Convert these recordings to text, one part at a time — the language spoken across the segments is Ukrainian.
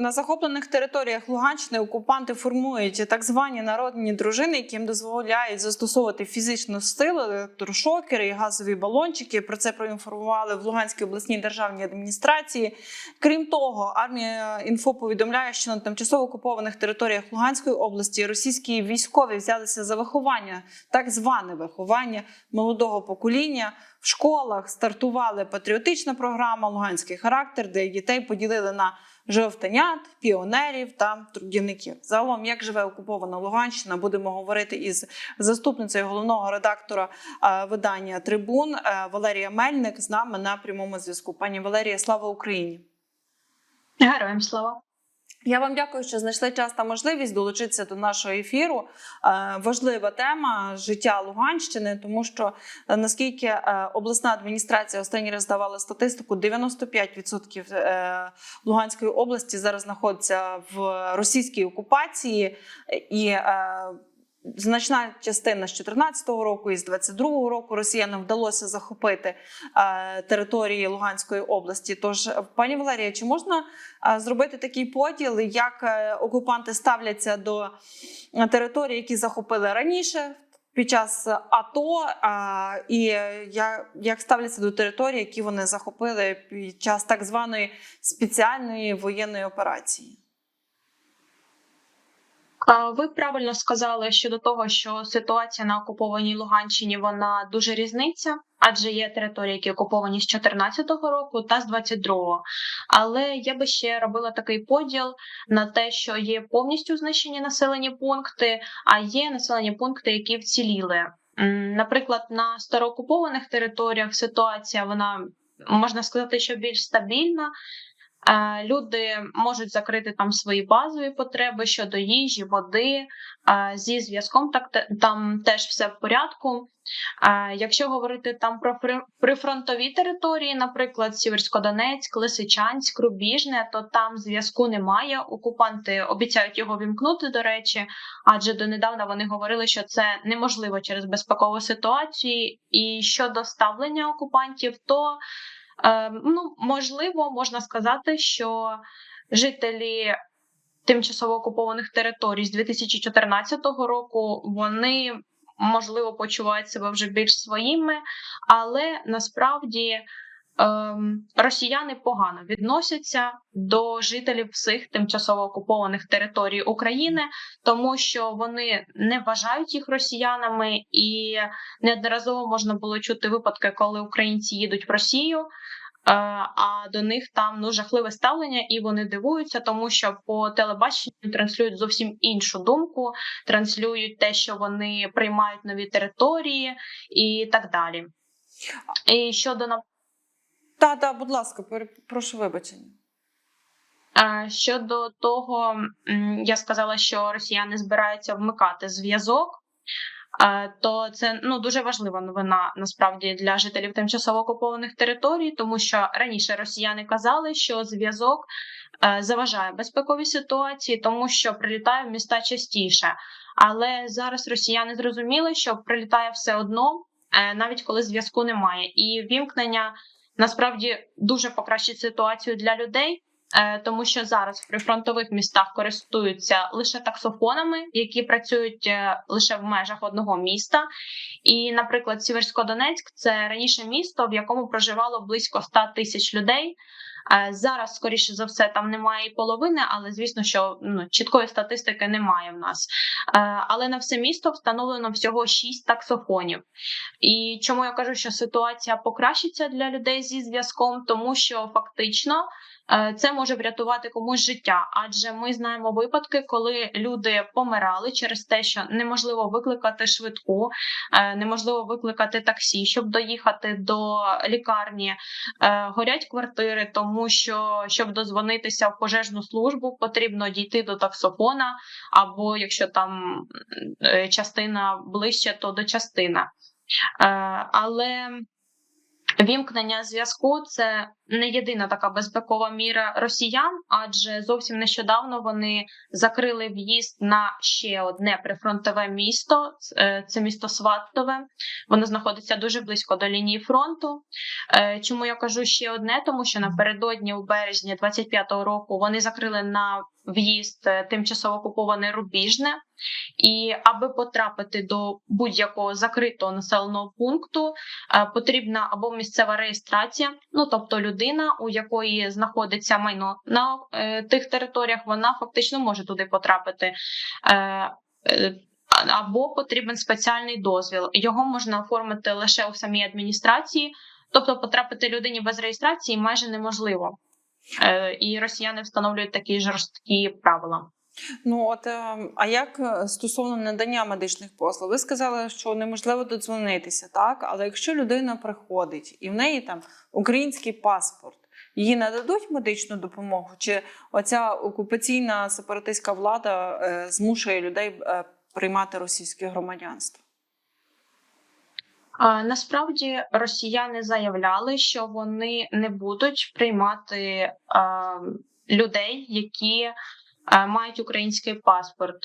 На захоплених територіях Луганщини окупанти формують так звані народні дружини, які їм дозволяють застосовувати фізичну силу, електрошокери і газові балончики. Про це проінформували в Луганській обласній державній адміністрації. Крім того, армія інфо повідомляє, що на тимчасово окупованих територіях Луганської області російські військові взялися за виховання, так зване виховання молодого покоління. В школах стартували патріотична програма Луганський характер, де дітей поділили на жовтенят, піонерів та трудівників. Загалом, як живе окупована Луганщина, будемо говорити із заступницею головного редактора е, видання Трибун е, Валерія Мельник з нами на прямому зв'язку. Пані Валерія, слава Україні! Героям слава. Я вам дякую, що знайшли час та можливість долучитися до нашого ефіру. Е, Важлива тема життя Луганщини, тому що е, наскільки е, обласна адміністрація останній раз давала статистику, 95% е, Луганської області зараз знаходиться в російській окупації і. Е, Значна частина з 2014 року і з 22 року росіянам вдалося захопити е, території Луганської області. Тож, пані Валерія, чи можна е, зробити такий поділ, як е, окупанти ставляться до е, територій, які захопили раніше під час АТО, а, і я- як ставляться до територій, які вони захопили під час так званої спеціальної воєнної операції? Ви правильно сказали щодо того, що ситуація на окупованій Луганщині вона дуже різниця, адже є території, які окуповані з 2014 року та з 22-го. Але я би ще робила такий поділ на те, що є повністю знищені населені пункти, а є населені пункти, які вціліли. Наприклад, на староокупованих територіях ситуація вона можна сказати, що більш стабільна. Люди можуть закрити там свої базові потреби щодо їжі, води. Зі зв'язком так там теж все в порядку. Якщо говорити там про прифронтові території, наприклад, Сіверськодонецьк, Лисичанськ, Рубіжне, то там зв'язку немає. Окупанти обіцяють його вімкнути, до речі, адже донедавна вони говорили, що це неможливо через безпекову ситуацію. І щодо ставлення окупантів, то ну, можливо, можна сказати, що жителі тимчасово окупованих територій з 2014 року вони можливо почувають себе вже більш своїми, але насправді росіяни погано відносяться до жителів всіх тимчасово окупованих територій України, тому що вони не вважають їх росіянами, і неодноразово можна було чути випадки, коли українці їдуть в Росію. е, А до них там ну жахливе ставлення, і вони дивуються, тому що по телебаченню транслюють зовсім іншу думку, транслюють те, що вони приймають нові території, і так далі. І щодо Так, так, будь ласка, прошу вибачення. Щодо того, я сказала, що росіяни збираються вмикати зв'язок. То це ну дуже важлива новина насправді для жителів тимчасово окупованих територій, тому що раніше росіяни казали, що зв'язок е, заважає безпековій ситуації, тому що прилітає в міста частіше. Але зараз росіяни зрозуміли, що прилітає все одно, е, навіть коли зв'язку немає, і вімкнення насправді дуже покращить ситуацію для людей. Е, Тому що зараз в прифронтових містах користуються лише таксофонами, які працюють е, лише в межах одного міста. І, наприклад, Сіверськодонецьк це раніше місто, в якому проживало близько 100 тисяч людей. Е, Зараз, скоріше за все, там немає і половини, але звісно, що ну, чіткої статистики немає в нас. Але на все місто встановлено всього 6 таксофонів. І чому я кажу, що ситуація покращиться для людей зі зв'язком, тому що фактично це може врятувати комусь життя, адже ми знаємо випадки, коли люди помирали через те, що неможливо викликати швидку, е, неможливо викликати таксі, щоб доїхати до лікарні. Е, Горять квартири, тому що щоб дозвонитися в пожежну службу, потрібно дійти до таксофона, або якщо там е, частина ближче, то до частина. Е, Але Вімкнення зв'язку це не єдина така безпекова міра росіян, адже зовсім нещодавно вони закрили в'їзд на ще одне прифронтове місто. е, Це місто Сватове. Воно знаходиться дуже близько до лінії фронту. Е, Чому я кажу ще одне? Тому що напередодні у березні 25-го року вони закрили на в'їзд е, тимчасово окуповане Рубіжне. І аби потрапити до будь-якого закритого населеного пункту, е, потрібна або місцева реєстрація, ну тобто людина, у якої знаходиться майно на е, тих територіях, вона фактично може туди потрапити. Або потрібен спеціальний дозвіл. Його можна оформити лише у самій адміністрації, тобто потрапити людині без реєстрації майже неможливо. Е, і росіяни встановлюють такі жорсткі правила. Ну от е, а як е, стосовно надання медичних послуг? Ви сказали, що неможливо додзвонитися, так? Але якщо людина приходить і в неї там український паспорт, їй нададуть медичну допомогу? Чи оця окупаційна сепаратистська влада змушує людей приймати російське громадянство? Насправді росіяни заявляли, що вони не будуть приймати людей, які мають український паспорт.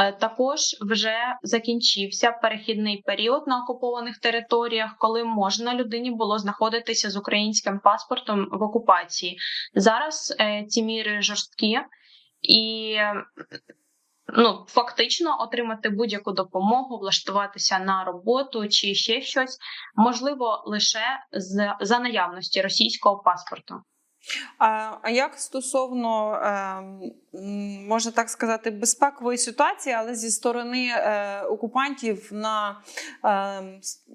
Е, також вже закінчився перехідний період на окупованих територіях, коли можна людині було знаходитися з українським паспортом в окупації. Зараз е, ці міри жорсткі і. Ну, фактично отримати будь-яку допомогу, влаштуватися на роботу чи ще щось можливо лише з за наявності російського паспорту. А, як стосовно, е, можна так сказати, безпекової ситуації, але зі сторони е, окупантів на е,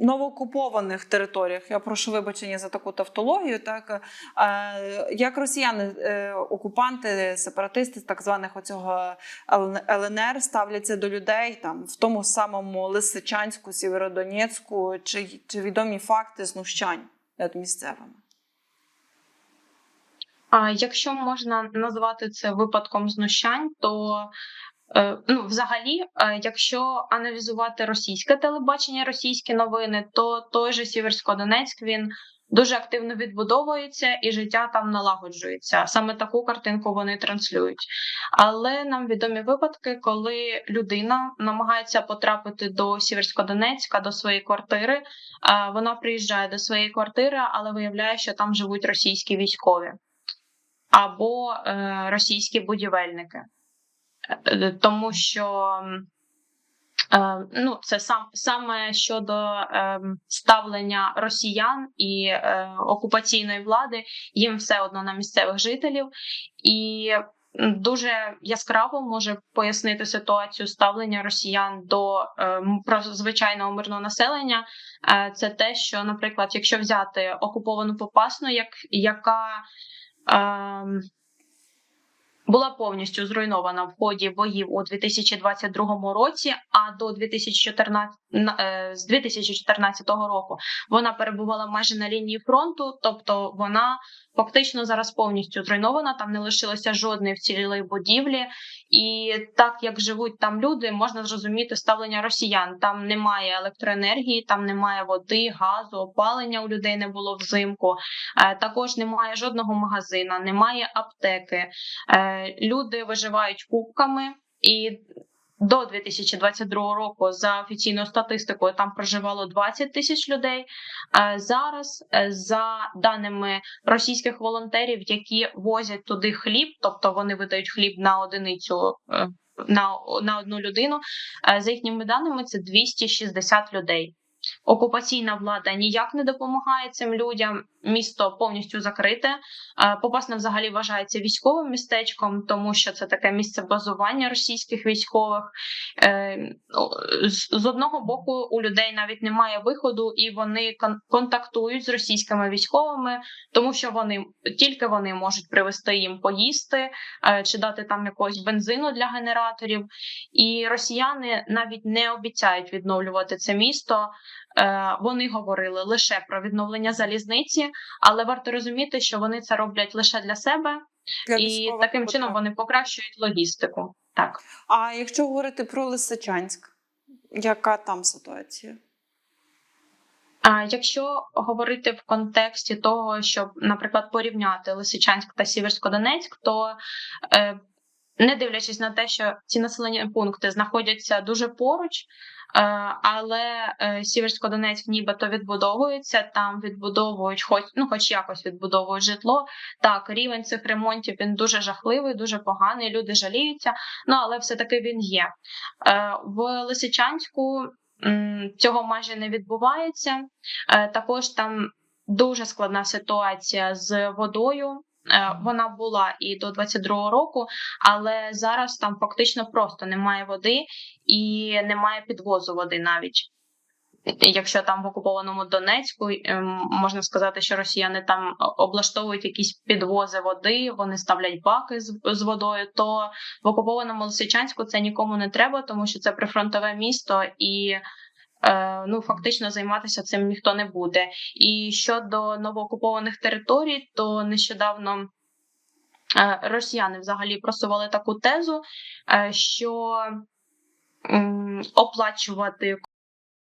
новоокупованих територіях? Я прошу вибачення за таку тавтологію. Так е, як росіяни, е, окупанти, сепаратисти так званих оцього ЛНР ставляться до людей там в тому самому Лисичанську, Сєвєродонецьку, чи, чи відомі факти знущань над місцевими? А якщо можна назвати це випадком знущань, то е, ну, взагалі, е, якщо аналізувати російське телебачення, російські новини, то той же Сіверсько-Донецьк він дуже активно відбудовується і життя там налагоджується. Саме таку картинку вони транслюють. Але нам відомі випадки, коли людина намагається потрапити до Сіверсько-Донецька, до своєї квартири. е, Вона приїжджає до своєї квартири, але виявляє, що там живуть російські військові або е, російські будівельники, Е, тому що е, ну, це сам саме щодо е, ставлення росіян і е, окупаційної влади, їм все одно на місцевих жителів, і дуже яскраво може пояснити ситуацію ставлення росіян до е, звичайного мирного населення. Е, це те, що, наприклад, якщо взяти окуповану Попасну, як яка Um, була повністю зруйнована в ході боїв у 2022 році. А до 2014, на- е, з 2014 року вона перебувала майже на лінії фронту, тобто вона фактично зараз повністю зруйнована. Там не лишилося жодної вцілілої будівлі, і так як живуть там люди, можна зрозуміти ставлення росіян. Там немає електроенергії, там немає води, газу, опалення у людей не було взимку. Е, Також немає жодного магазина, немає аптеки. Люди виживають кубками і. До 2022 року за офіційною статистикою там проживало 20 тисяч людей. Зараз, е, за даними російських волонтерів, які возять туди хліб, тобто вони видають хліб на одиницю е, на, на одну людину. е, За їхніми даними, це 260 людей. Окупаційна влада ніяк не допомагає цим людям. Місто повністю закрите. Попасне взагалі вважається військовим містечком, тому що це таке місце базування російських військових. Е, З одного боку, у людей навіть немає виходу, і вони кон- контактують з російськими військовими, тому що вони тільки вони можуть привезти їм поїсти е, чи дати там якогось бензину для генераторів. І росіяни навіть не обіцяють відновлювати це місто. Е, Вони говорили лише про відновлення залізниці, але варто розуміти, що вони це роблять лише для себе, Для і таким потреб. чином вони покращують логістику. Так. А якщо говорити про Лисичанськ, яка там ситуація? А якщо говорити в контексті того, щоб, наприклад, порівняти Лисичанськ та Сіверсько-Донецьк, то е, не дивлячись на те, що ці населені пункти знаходяться дуже поруч, але е, Сіверсько-Донецьк нібито відбудовується, там відбудовують, хоч ну, хоч якось відбудовують житло. Так, рівень цих ремонтів він дуже жахливий, дуже поганий. Люди жаліються. Ну але все таки він є. Е, в Лисичанську цього майже не відбувається. Е, Також там дуже складна ситуація з водою. Е, Вона була і до 22-го року, але зараз там фактично просто немає води і немає підвозу води навіть. Якщо там в окупованому Донецьку ем, можна сказати, що росіяни там облаштовують якісь підвози води, вони ставлять баки з, водою, то в окупованому Лисичанську це нікому не треба, тому що це прифронтове місто і е, ну фактично займатися цим ніхто не буде. І щодо новоокупованих територій, то нещодавно е, росіяни взагалі просували таку тезу, е, що оплачувати